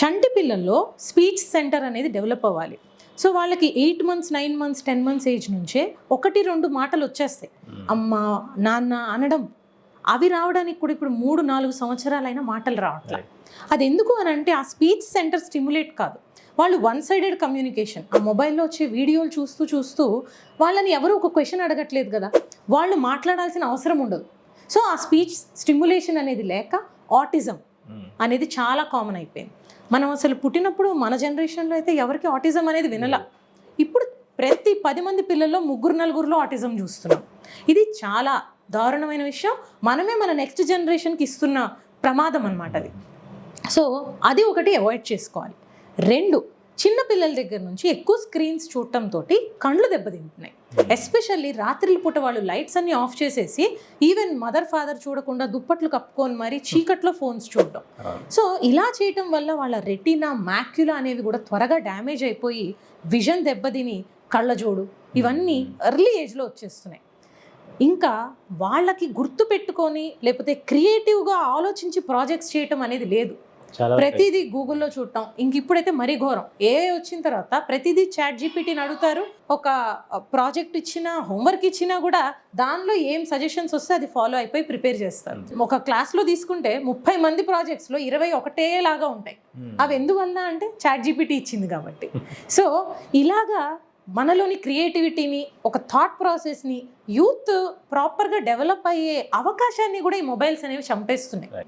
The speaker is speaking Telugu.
చంటి పిల్లల్లో స్పీచ్ సెంటర్ అనేది డెవలప్ అవ్వాలి. సో వాళ్ళకి eight months nine months ten months age నుంచే ఒకటి రెండు మాటలు వచ్చేస్తాయి. అమ్మ నాన్న అనడం. అవి రావడానికి కూడా ఇప్పుడు మూడు నాలుగు సంవత్సరాలైన మాటలు రావట్లేదు అది ఎందుకు అని అంటే ఆ స్పీచ్ సెంటర్ స్టిమ్యులేట్ కాదు. వాళ్ళు వన్ సైడెడ్ కమ్యూనికేషన్. ఆ మొబైల్లో వచ్చే వీడియోలు చూస్తూ చూస్తూ వాళ్ళని ఎవరు ఒక క్వశ్చన్ అడగట్లేదు కదా. వాళ్ళు మాట్లాడాల్సిన అవసరం ఉండదు. సో ఆ స్పీచ్ స్టిమ్యులేషన్ అనేది లేక ఆటిజం. అనేది చాలా కామన్ అయిపోయింది. మనం అసలు పుట్టినప్పుడు మన జనరేషన్లో అయితే ఎవరికి ఆటిజం అనేది వినలా. ఇప్పుడు ప్రతి పది మంది పిల్లల్లో ముగ్గురు నలుగురిలో ఆటిజం చూస్తున్నాం. ఇది చాలా దారుణమైన విషయం. మనమే మన నెక్స్ట్ జనరేషన్కి ఇస్తున్న ప్రమాదం అన్నమాట అది. సో అది ఒకటి అవాయిడ్ చేసుకోవాలి. రెండు చిన్న పిల్లల దగ్గర నుంచి ఎక్కువ స్క్రీన్స్ చూడటంతో కళ్ళు దెబ్బతింటున్నాయి. ఎస్పెషల్లీ రాత్రిల పూట వాళ్ళు లైట్స్ అన్ని ఆఫ్ చేసేసి ఈవెన్ మదర్ ఫాదర్ చూడకుండా దుప్పట్లు కప్పుకొని మరి చీకట్లో ఫోన్స్ చూడటం. సో ఇలా చేయటం వల్ల వాళ్ళ రెటీనా మ్యాక్యులా అనేవి కూడా త్వరగా డ్యామేజ్ అయిపోయి విజన్ దెబ్బతిని కళ్ళజోడు ఇవన్నీ ఎర్లీ ఏజ్లో వచ్చేస్తున్నాయి. ఇంకా వాళ్ళకి గుర్తు పెట్టుకొని లేకపోతే క్రియేటివ్గా ఆలోచించి ప్రాజెక్ట్స్ చేయటం అనేది లేదు. ప్రతిదీ గూగుల్లో చూడటం. ఇంక ఇప్పుడైతే మరీ ఘోరం. ఏ వచ్చిన తర్వాత ప్రతిదీ చాట్ జీపీటీని అడుగుతారు. ఒక ప్రాజెక్ట్ ఇచ్చినా హోంవర్క్ ఇచ్చినా కూడా దానిలో ఏం సజెషన్స్ వస్తే అది ఫాలో అయిపోయి ప్రిపేర్ చేస్తారు. ఒక క్లాస్లో తీసుకుంటే ముప్పై మంది ప్రాజెక్ట్స్లో ఇరవై ఒకటేలాగా ఉంటాయి. Hmm. అవి ఎందువల్ల అంటే చాట్ జీపీటీ ఇచ్చింది కాబట్టి. సో ఇలాగా మనలోని క్రియేటివిటీని ఒక థాట్ ప్రాసెస్ని యూత్ ప్రాపర్గా డెవలప్ అయ్యే అవకాశాన్ని కూడా ఈ మొబైల్స్ అనేవి చంపేస్తున్నాయి.